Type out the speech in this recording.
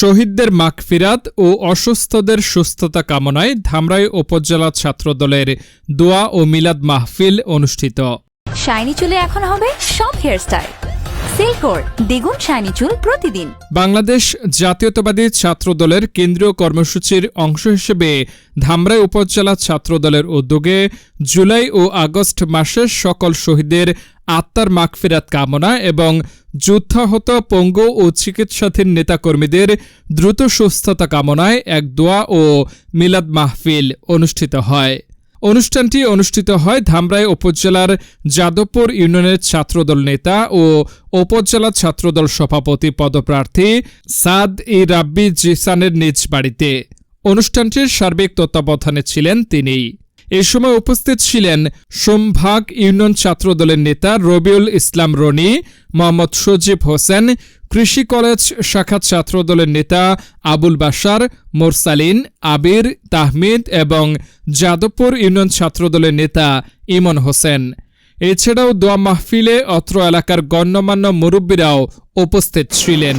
শহীদদের মাগফিরাত ও অসুস্থদের সুস্থতা কামনায় ধামরাই উপজেলা ছাত্রদলের দোয়া ও মিলাদ মাহফিল অনুষ্ঠিত। শাইনি চুলে এখন হবে সব হেয়ারস্টাইল। সিল্কোর দ্বিগুণ শাইনি চুল প্রতিদিন। বাংলাদেশ জাতীয়তাবাদী ছাত্রদলের কেন্দ্রীয় কর্মসূচির অংশ হিসেবে ধামরাই উপজেলা ছাত্রদলের উদ্যোগে জুলাই ও আগস্ট মাসে সকল শহীদের আত্মার মাগফিরাত কামনা এবং যুদ্ধাহত পঙ্গু ও চিকিৎসাধীন নেতাকর্মীদের দ্রুত সুস্থতা কামনায় এক দোয়া ও মিলাদ মাহফিল অনুষ্ঠিত হয়। অনুষ্ঠানটি অনুষ্ঠিত হয় ধামরাই উপজেলার যাদবপুর ইউনিয়নের ছাত্রদল নেতা ও উপজেলা ছাত্রদল সভাপতি পদপ্রার্থী সাদ ই রাব্বি জিসানের নিজ বাড়িতে। অনুষ্ঠানটির সার্বিক তত্ত্বাবধানে ছিলেন তিনি এ সময় উপস্থিত ছিলেন সোমভাগ ইউনিয়ন ছাত্রদলের নেতা রবিউল ইসলাম রনি, মোহাম্মদ সজীব হোসেন, কৃষি কলেজ শাখা ছাত্রদলের নেতা আবুল বাসার মোরসালিন, আবির, তাহমিদ এবং যাদবপুর ইউনিয়ন ছাত্রদলের নেতা ইমন হোসেন। এছাড়াও দোয়া মাহফিলে অত্র এলাকার গণ্যমান্য মুরব্বীরাও উপস্থিত ছিলেন।